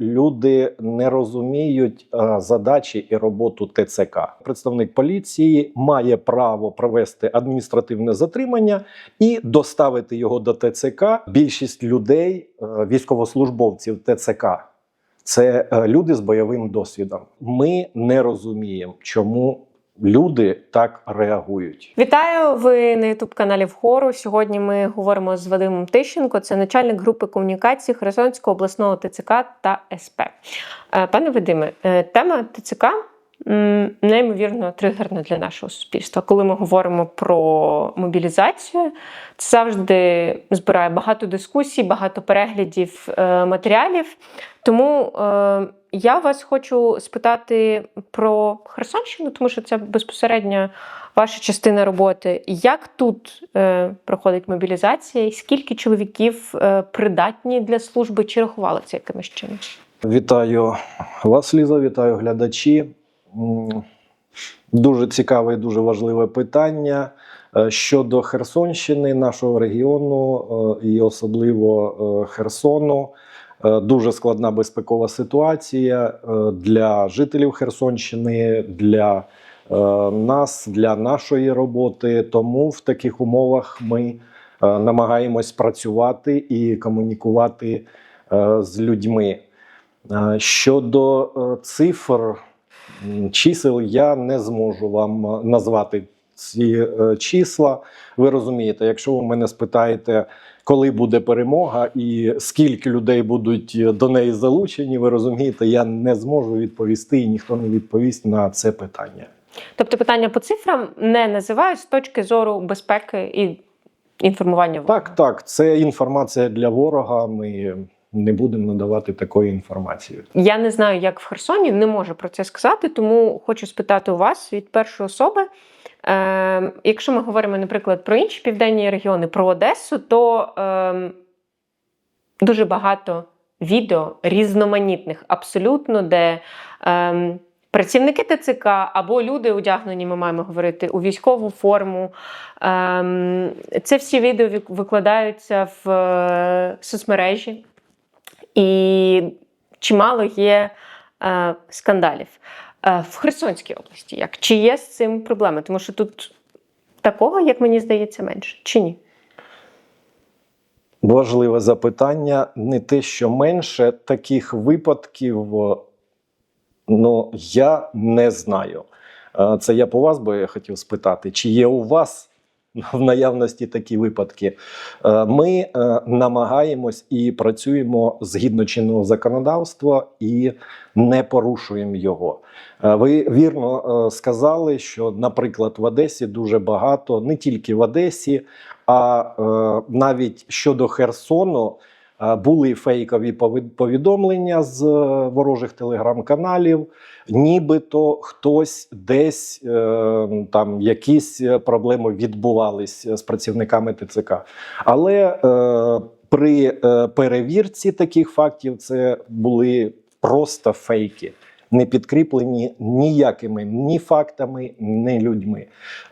люди не розуміють е, задачі і роботу ТЦК. Представник поліції має право провести адміністративне затримання і доставити його до ТЦК. Більшість людей, е, військовослужбовців ТЦК, це е, люди з бойовим досвідом. Ми не розуміємо, чому люди так реагують. Вітаю! Ви на ютуб каналі Вхору. Сьогодні ми говоримо з Вадимом Тищенко, це начальник групи комунікації Херсонського обласного ТЦК та СП. Е, Пане Вадиме, е, тема ТЦК неймовірно тригерна для нашого суспільства. Коли ми говоримо про мобілізацію, це завжди збирає багато дискусій, багато переглядів е, матеріалів. Тому е, я вас хочу спитати про Херсонщину, тому що це безпосередньо ваша частина роботи. Як тут е, проходить мобілізація? Скільки чоловіків придатні для служби? Чи рахували це якимось чином? Вітаю вас, Ліза, вітаю глядачі. Дуже цікаве і дуже важливе питання Е, щодо Херсонщини, нашого регіону е, і особливо е, Херсону. Дуже складна безпекова ситуація для жителів Херсонщини, для нас, для нашої роботи. Тому в таких умовах ми намагаємось працювати і комунікувати з людьми. Щодо цифр, чисел, я не зможу вам е, назвати ці е, числа. Ви розумієте, якщо ви мене спитаєте, коли буде перемога і скільки людей будуть е, до неї залучені, ви розумієте, я не зможу відповісти, і ніхто не відповість на це питання. Тобто питання по цифрам не називають з точки зору безпеки і інформування ворога. Так, так, це інформація для ворога. Ми не будемо надавати такої інформації. Я не знаю, як в Херсоні, не можу про це сказати, тому хочу спитати у вас від першої особи. Е, якщо ми говоримо, наприклад, про інші південні регіони, про Одесу, то е, дуже багато відео різноманітних, абсолютно, де е, працівники ТЦК або люди одягнені, ми маємо говорити, у військову форму. Е, це всі відео викладаються в е, соцмережі. І чимало є е, скандалів. Е, в Херсонській області як? Чи є з цим проблеми? Тому що тут такого, як мені здається, менше. Чи ні? Важливе запитання. Не те, що менше таких випадків, ну я не знаю. Е, Це я по вас би хотів спитати, чи є у вас в наявності такі випадки? Е, Ми е, намагаємось і працюємо згідно чинного законодавства і не порушуємо його. Е, Ви вірно сказали, що, наприклад, в Одесі дуже багато, не тільки в Одесі, а навіть щодо Херсону були фейкові повідомлення з е, ворожих телеграм-каналів, нібито хтось десь е, там якісь е, проблеми відбувались з працівниками ТЦК. Але е, при е, перевірці таких фактів це були просто фейки. Не підкріплені ніякими ні фактами, ні людьми.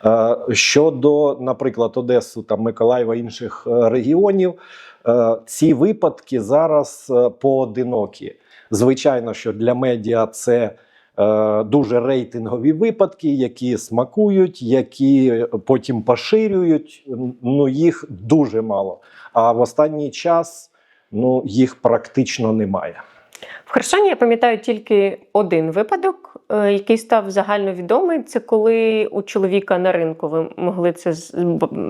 Е, Щодо, наприклад, Одесу та Миколаєва інших е, регіонів, е, ці випадки зараз е, поодинокі. Звичайно, що для медіа це е, дуже рейтингові випадки, які смакують, які потім поширюють. Ну їх дуже мало. А в останній час ну їх практично немає. В Херсоні я пам'ятаю тільки один випадок, е, який став загальновідомий. Це коли у чоловіка на ринку ви могли це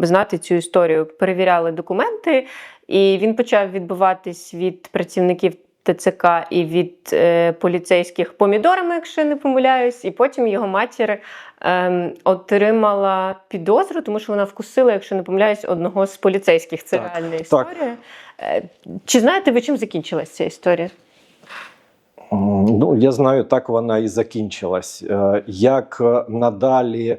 знати цю історію. Перевіряли документи, і він почав відбиватись від працівників. ТЦК і від е, поліцейських помідорами, якщо не помиляюсь, і потім його матір ем, отримала підозру, тому що вона вкусила, якщо не помиляюсь, одного з поліцейських. Це Так, реальна так. історія. Е, чи знаєте ви, чим закінчилась ця історія? Ну, я знаю, так вона і закінчилась. Е, Як е, надалі,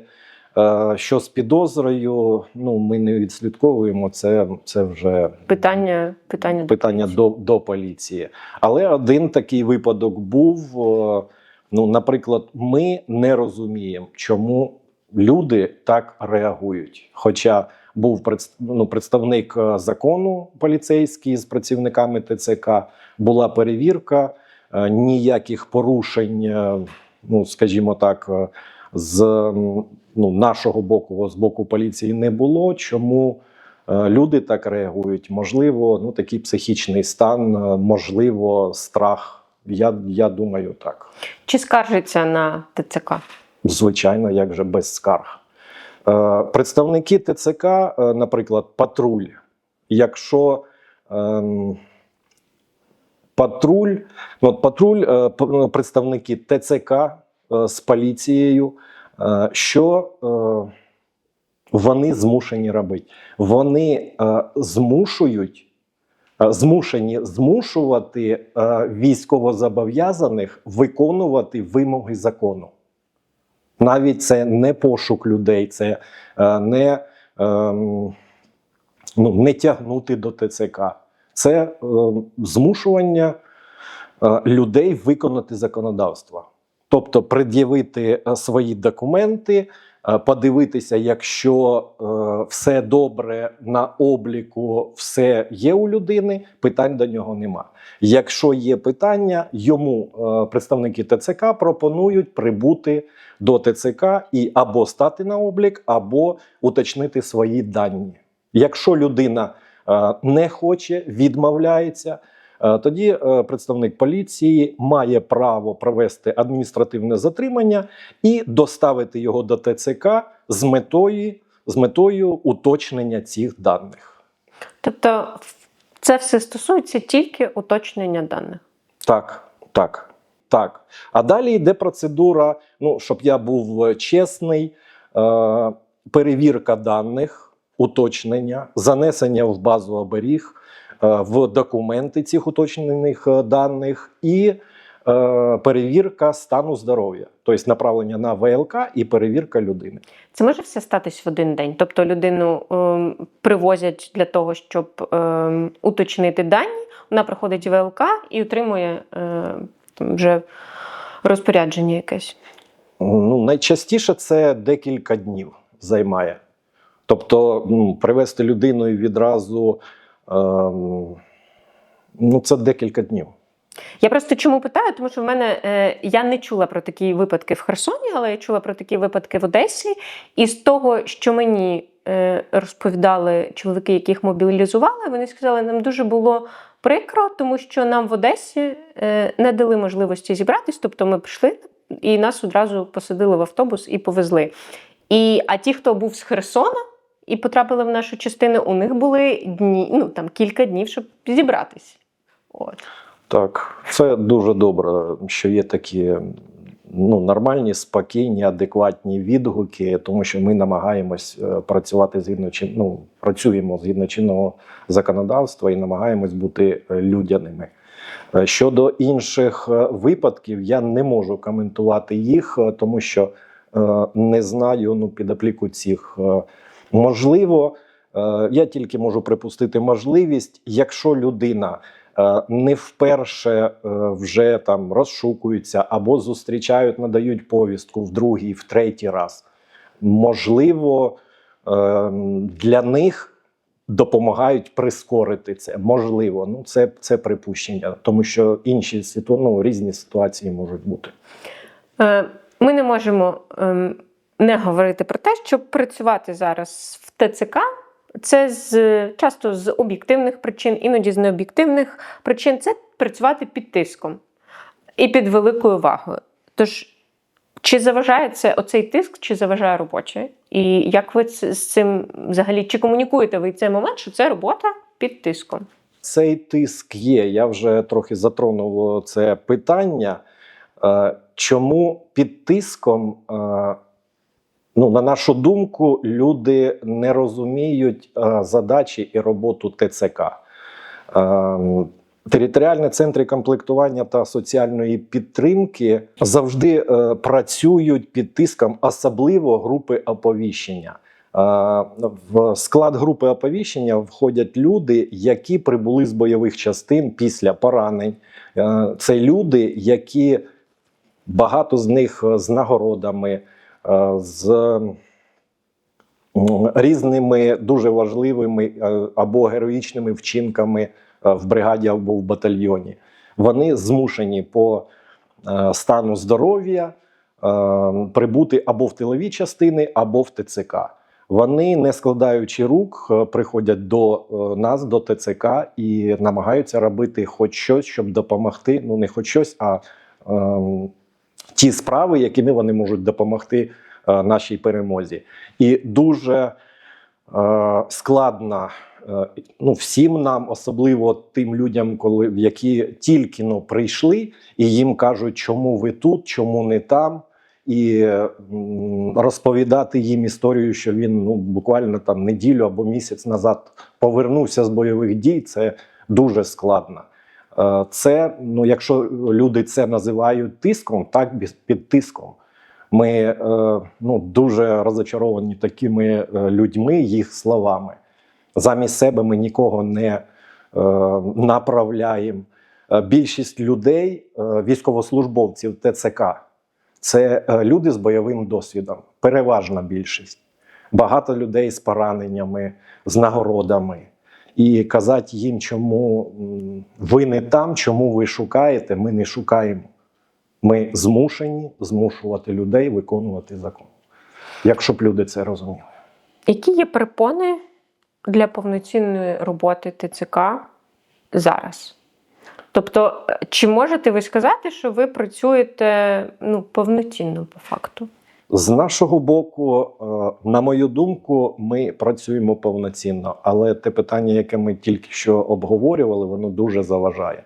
е, що з підозрою, ну ми не відслідковуємо. Це, це вже Питання, питання, до питання до, до поліції. Але один такий випадок був. Ну, наприклад, ми не розуміємо, чому люди так реагують. Хоча був ну, представник закону поліцейський з працівниками ТЦК, була перевірка. Е, ніяких порушень, е, ну скажімо так, е, з ну, нашого боку, з боку поліції не було. Чому люди так реагують? Можливо, ну такий психічний стан, можливо, страх. Я, я думаю, так. Чи скаржиться на ТЦК? Звичайно, як же без скарг. Представники ТЦК, наприклад, патруль. Якщо ем, патруль, от патруль, е, ну, представники ТЦК е, з поліцією, е, що вони змушені робити? Вони змушують. Змушені змушувати е, військовозобов'язаних виконувати вимоги закону. Навіть це не пошук людей, це не, ем, ну, не тягнути до ТЦК. Це е, змушування е, людей виконати законодавство. Тобто пред'явити е, свої документи, подивитися, якщо все добре на обліку, все є у людини, питань до нього нема. Якщо є питання, йому представники ТЦК пропонують прибути до ТЦК і або стати на облік, або уточнити свої дані. Якщо людина не хоче, відмовляється, е, тоді е, представник поліції має право провести адміністративне затримання і доставити його до ТЦК з метою, з метою уточнення цих даних. Тобто, це все стосується тільки уточнення даних. Так, так, так. А далі йде процедура, ну, щоб я був е, чесний, е, перевірка даних, уточнення, занесення в базу оберіг, е, в документи цих уточнених е, даних і е, перевірка стану здоров'я, тобто направлення на ВЛК і перевірка людини. Це може все статись в один день. Тобто людину ем, привозять для того, щоб ем, уточнити дані. Вона приходить в ВЛК і отримує е, там вже розпорядження якесь. Ну, найчастіше це декілька днів займає. Тобто, ну, привезти людину і відразу ем, ну, це декілька днів. Я просто чому питаю, тому що в мене е, я не чула про такі випадки в Херсоні, але я чула про такі випадки в Одесі. І з того, що мені е, розповідали чоловіки, яких мобілізували, вони сказали, нам дуже було прикро, тому що нам в Одесі е, не дали можливості зібратись. Тобто ми прийшли і нас одразу посадили в автобус і повезли. І, а ті, хто був з Херсона і потрапили в нашу частину, у них були дні, ну там кілька днів, щоб зібратись. От. Так, це дуже добре, що є такі ну, нормальні, спокійні, адекватні відгуки, тому що ми намагаємось е, працювати згідно ну, працюємо згідно чинного законодавства і намагаємось бути е, людяними. Е, Щодо інших випадків, я не можу коментувати їх, тому що не знаю ну, підопліку цих. Можливо, е, я тільки можу припустити можливість, якщо людина е, не вперше е, вже там розшукуються або зустрічають, надають повістку в другий, в третій раз. Можливо, для них допомагають прискорити це. Можливо, ну це, це припущення, тому що інші ну, різні ситуації можуть бути. Ми не можемо ем, не говорити про те, що працювати зараз в ТЦК це з часто з об'єктивних причин, іноді з необ'єктивних причин. Це працювати під тиском і під великою увагою. Тож, чи заважає це оцей тиск, чи заважає робоче? І як ви з цим взагалі чи комунікуєте ви цей момент, що це робота під тиском? Цей тиск є. Я вже трохи затронув це питання. Е, Чому під тиском, е, ну, на нашу думку, люди не розуміють е, задачі і роботу ТЦК. Е, Територіальні центри комплектування та соціальної підтримки завжди е, працюють під тиском, особливо групи оповіщення. В склад групи оповіщення входять люди, які прибули з бойових частин після поранень. Це люди, які багато з них з нагородами, з різними дуже важливими е, або героїчними вчинками е, в бригаді або в батальйоні. Вони змушені по е, стану здоров'я е, прибути або в тилові частини, або в ТЦК. Вони, не складаючи рук, е, приходять до е, нас, до ТЦК, і намагаються робити хоч щось, щоб допомогти. Ну не хоч щось, а ем, ті справи, якими вони можуть допомогти е, нашій перемозі. І дуже е, складно е, ну, всім нам, особливо тим людям, коли, які тільки ну, прийшли, і їм кажуть, чому ви тут, чому не там. І розповідати їм історію, що він ну, буквально там неділю або місяць назад повернувся з бойових дій, це дуже складно. Е, Це, ну, якщо люди це називають тиском, так під тиском. Ми е, ну, дуже розочаровані такими е, людьми, їх словами. Замість себе ми нікого не направляємо. Більшість людей, військовослужбовців ТЦК, це люди з бойовим досвідом, переважна більшість. Багато людей з пораненнями, з нагородами. І казати їм, чому ви не там, чому ви шукаєте, ми не шукаємо. Ми змушені змушувати людей виконувати закон. Якщо б люди це розуміли. Які є перепони для повноцінної роботи ТЦК зараз? Тобто, е, чи можете ви сказати, що ви працюєте ну, повноцінно по факту? З нашого боку, е, на мою думку, ми працюємо повноцінно, але те питання, яке ми тільки що обговорювали, воно дуже заважає.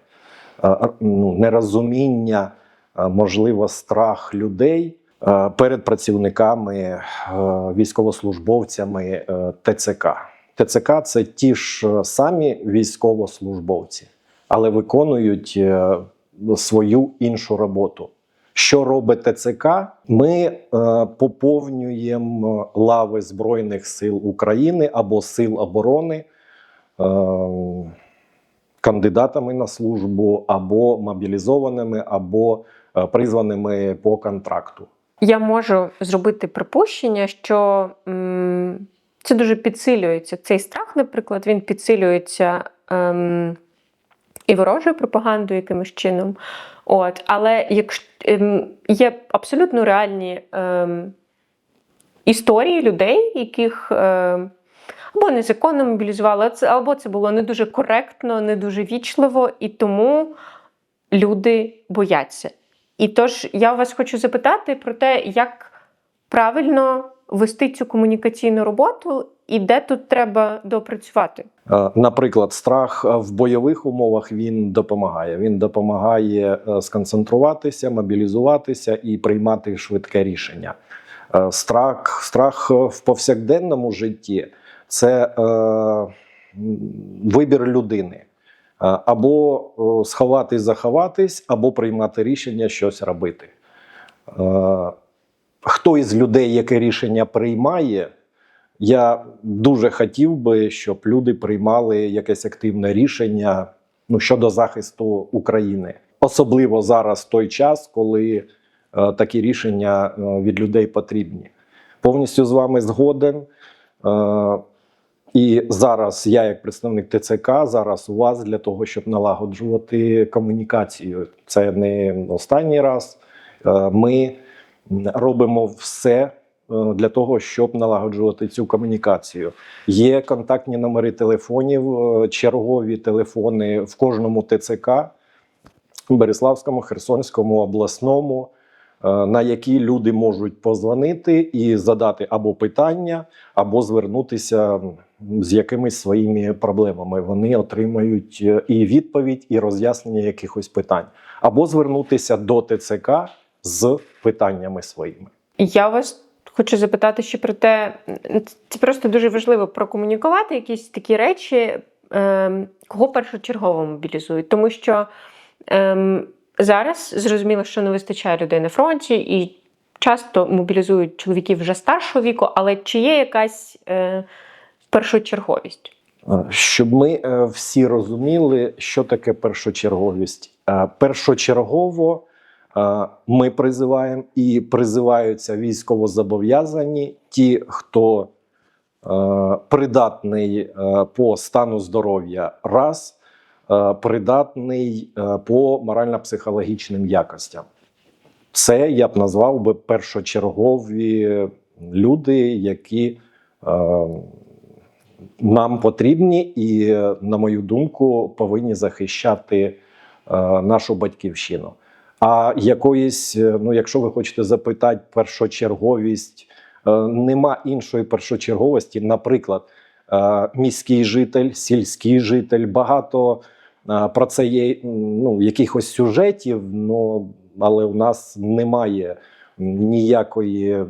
Е, Ну, нерозуміння, е, можливо, страх людей перед працівниками, військовослужбовцями ТЦК. ТЦК це ті ж самі військовослужбовці, але виконують свою іншу роботу. Що робить ТЦК? Ми е, поповнюємо лави Збройних сил України або Сил оборони е, кандидатами на службу, або мобілізованими, або е, призваними по контракту. Я можу зробити припущення, що м, це дуже підсилюється. Цей страх, наприклад, він підсилюється ем, і ворожою пропагандою якимось чином. От, але якщо ем, є абсолютно реальні ем, історії людей, яких ем, або незаконно мобілізували, або це було не дуже коректно, не дуже вічливо, і тому люди бояться. І тож я вас хочу запитати про те, як правильно вести цю комунікаційну роботу і де тут треба допрацювати. Е, Наприклад, страх е, в бойових умовах він допомагає. Він допомагає е, сконцентруватися, мобілізуватися і приймати швидке рішення. Страх, страх в повсякденному житті це е, вибір людини. Або сховатись, заховатись, або приймати рішення щось робити. Хто із людей яке рішення приймає, я дуже хотів би, щоб люди приймали якесь активне рішення ну, щодо захисту України. Особливо зараз той час, коли е, такі рішення е, від людей потрібні. Повністю з вами згоден. Е, і зараз я, як представник ТЦК, зараз у вас для того, щоб налагоджувати комунікацію. Це не останній раз. Е, Ми робимо все е, для того, щоб налагоджувати цю комунікацію. Є контактні номери телефонів, е, чергові телефони в кожному ТЦК, Береславському, Херсонському, обласному, е, на які люди можуть позвонити і задати або питання, або звернутися з якимись своїми проблемами. Вони отримають і відповідь, і роз'яснення якихось питань, або звернутися до ТЦК з питаннями своїми. Я вас хочу запитати ще про те, це просто дуже важливо прокомунікувати якісь такі речі, ем, кого першочергово мобілізують. Тому що ем, зараз зрозуміло, що не вистачає людей на фронті, і часто мобілізують чоловіків вже старшого віку, але чи є якась е, першочерговість? Е, Щоб ми е, всі розуміли, що таке першочерговість. Е, Першочергово ми призиваємо і призиваються військовозобов'язані, ті, хто е, придатний е, по стану здоров'я, раз, е, придатний е, по морально-психологічним якостям. Це я б назвав би першочергові люди, які е, нам потрібні і, е, на мою думку, повинні захищати е, нашу батьківщину. А якоїсь, е, ну, якщо ви хочете запитати першочерговість, е, нема іншої першочерговості. Наприклад, е, міський житель, сільський житель, багато про це є ну, якихось сюжетів, ну, але у нас немає ніякої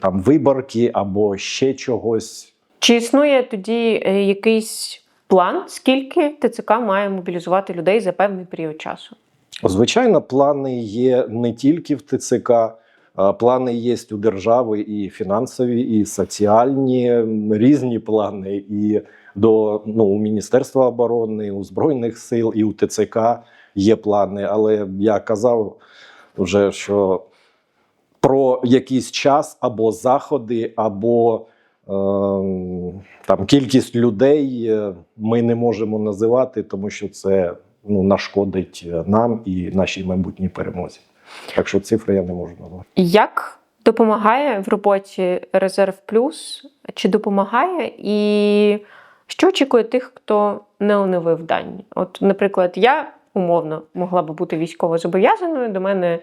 там виборки або ще чогось. Чи існує тоді якийсь план, скільки ТЦК має мобілізувати людей за певний період часу? Звичайно, плани є не тільки в ТЦК, плани є у держави і фінансові, і соціальні різні плани. І до ну, у Міністерства оборони, у Збройних сил, і у ТЦК є плани. Але я казав вже, що про якийсь час або заходи, або ем, там кількість людей е, ми не можемо називати, тому що це ну, нашкодить е, нам і нашій майбутній перемозі. Так що цифри я не можу назвати. Як допомагає в роботі Резерв Плюс? Чи допомагає? І що очікує тих, хто не оновив дані? От, наприклад, я умовно могла би бути військово зобов'язаною. До мене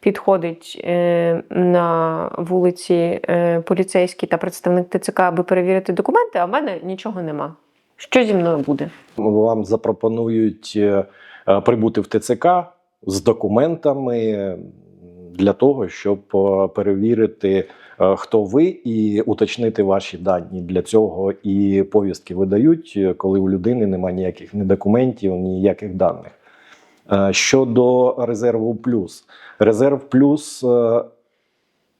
підходить е, на вулиці е, поліцейський та представник ТЦК, аби перевірити документи, а в мене нічого нема. Що зі мною буде? Вам запропонують е, е, прибути в ТЦК з документами для того, щоб е, перевірити, хто ви, і уточнити ваші дані. Для цього і повістки видають, коли у людини немає ніяких ні документів, ніяких даних. Щодо резерву плюс, резерв плюс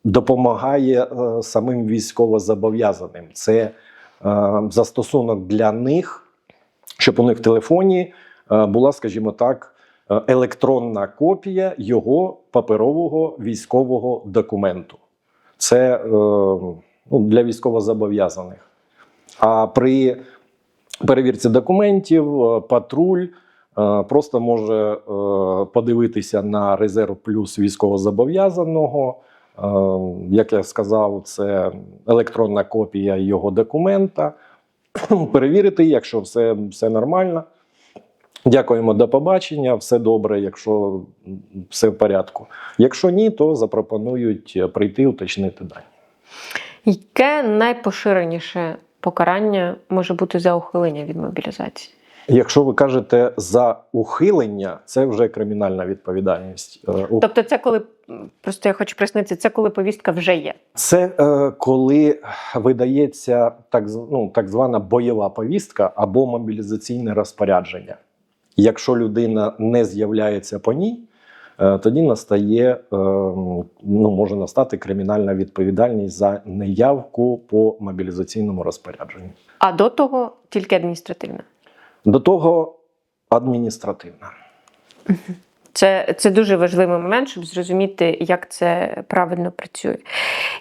допомагає самим військовозобов'язаним. Це застосунок для них, щоб у них в телефоні е, була, скажімо так, е, електронна копія його паперового військового документу. Це е, ну, для військовозобов'язаних. А при перевірці документів е, патруль е, просто може е, подивитися на резерв плюс військовозобов'язаного. Е, Як я сказав, це електронна копія його документа. Перевірити, якщо все, все нормально. Дякуємо до побачення, все добре, якщо все в порядку. Якщо ні, то запропонують прийти уточнити дані. Яке найпоширеніше покарання може бути за ухилення від мобілізації? Якщо ви кажете за ухилення, це вже кримінальна відповідальність. Е, Тобто, це коли просто я хочу прояснити, це коли повістка вже є. Це е, коли видається так, ну, так звана бойова повістка або мобілізаційне розпорядження. Якщо людина не з'являється по ній, е, тоді настає, е, ну, може настати кримінальна відповідальність за неявку по мобілізаційному розпорядженню. А до того тільки адміністративна. До того адміністративна. Це, це дуже важливий момент, щоб зрозуміти, як це правильно працює.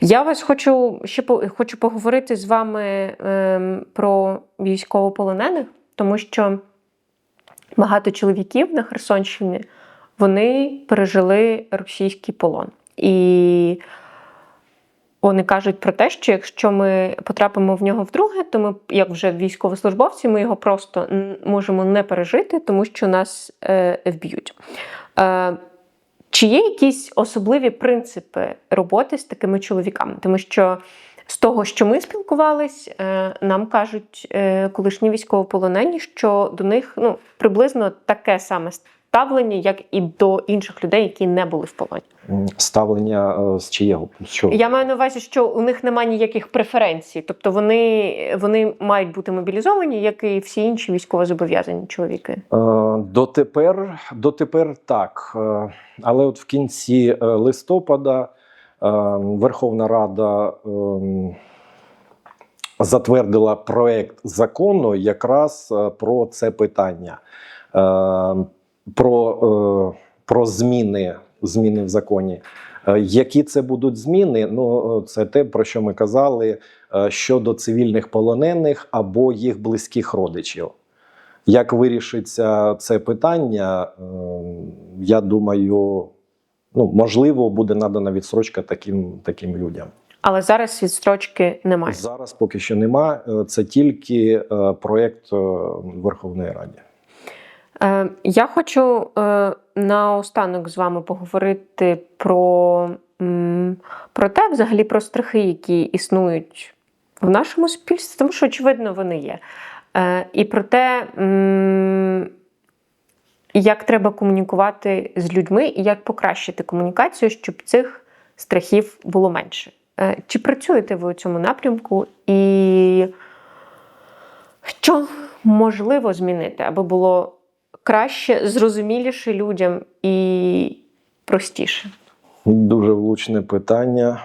Я вас хочу ще хочу поговорити з вами ем, про військовополонених, тому що багато чоловіків на Херсонщині вони пережили російський полон. І вони кажуть про те, що якщо ми потрапимо в нього вдруге, то ми, як вже військовослужбовці, ми його просто можемо не пережити, тому що нас е, вб'ють. Е, чи є якісь особливі принципи роботи з такими чоловіками? Тому що з того, що ми спілкувались, е, нам кажуть е, колишні військовополонені, що до них ну, приблизно таке саме ставлення, як і до інших людей, які не були в полоні. Ставлення е, з чиєго? Чого? Я маю на увазі, що у них немає ніяких преференцій, тобто вони, вони мають бути мобілізовані, як і всі інші військовозобов'язані чоловіки. Е, Дотепер, дотепер так. Е, Але от в кінці листопада Верховна Рада ем, затвердила проект закону якраз про це питання, про, е, про зміни, зміни в законі. Е, Які це будуть зміни? Ну, е, це те, про що ми казали щодо цивільних полонених або їх близьких родичів. Як вирішиться це питання, я думаю, ну, можливо, буде надана відсрочка таким, таким людям. Але зараз відстрочки немає. Зараз поки що нема. Е, Це тільки проєкт Верховної Ради. Е, Я хочу е, наостанок з вами поговорити про, про те, взагалі про страхи, які існують в нашому суспільстві, тому що, очевидно, вони є. Е, І про те, як треба комунікувати з людьми і як покращити комунікацію, щоб цих страхів було менше. Чи працюєте ви у цьому напрямку? І що можливо змінити, аби було краще, зрозуміліше людям і простіше? Дуже влучне питання.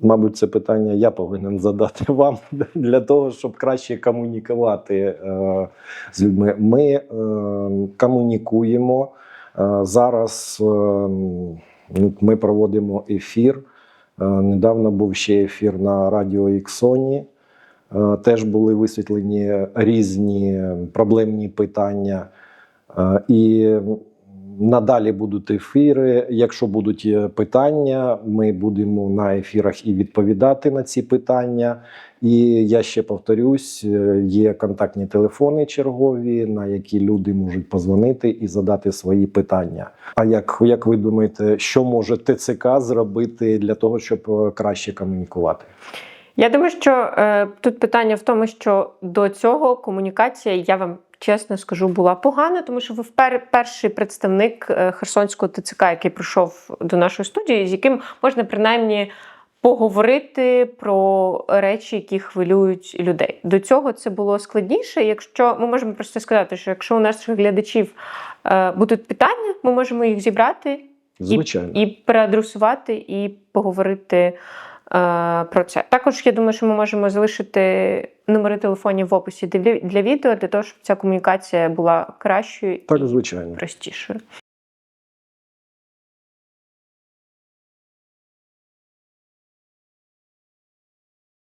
Мабуть, це питання я повинен задати вам для того, щоб краще комунікувати е, з людьми. Ми е, комунікуємо. Е, зараз ну, ми проводимо ефір. Недавно був ще ефір на радіо Іксоні. Е, теж були висвітлені різні проблемні питання. Е, І надалі будуть ефіри. Якщо будуть е, питання, ми будемо на ефірах і відповідати на ці питання. І я ще повторюсь: є контактні телефони чергові, на які люди можуть позвонити і задати свої питання. А як, як ви думаєте, що може ТЦК зробити для того, щоб краще комунікувати? Я думаю, що е, тут питання в тому, що до цього комунікація, я вам чесно скажу, була погана, тому що ви впер, перший представник е, Херсонського ТЦК, який прийшов до нашої студії, з яким можна принаймні поговорити про речі, які хвилюють людей. До цього це було складніше. Якщо ми можемо просто сказати, що якщо у наших глядачів е, будуть питання, ми можемо їх зібрати Звичайно. і переадресувати, і поговорити про це. Також я думаю, що ми можемо залишити номери телефонів в описі для, для відео, для того, щоб ця комунікація була кращою Так, і звичайно. простішою.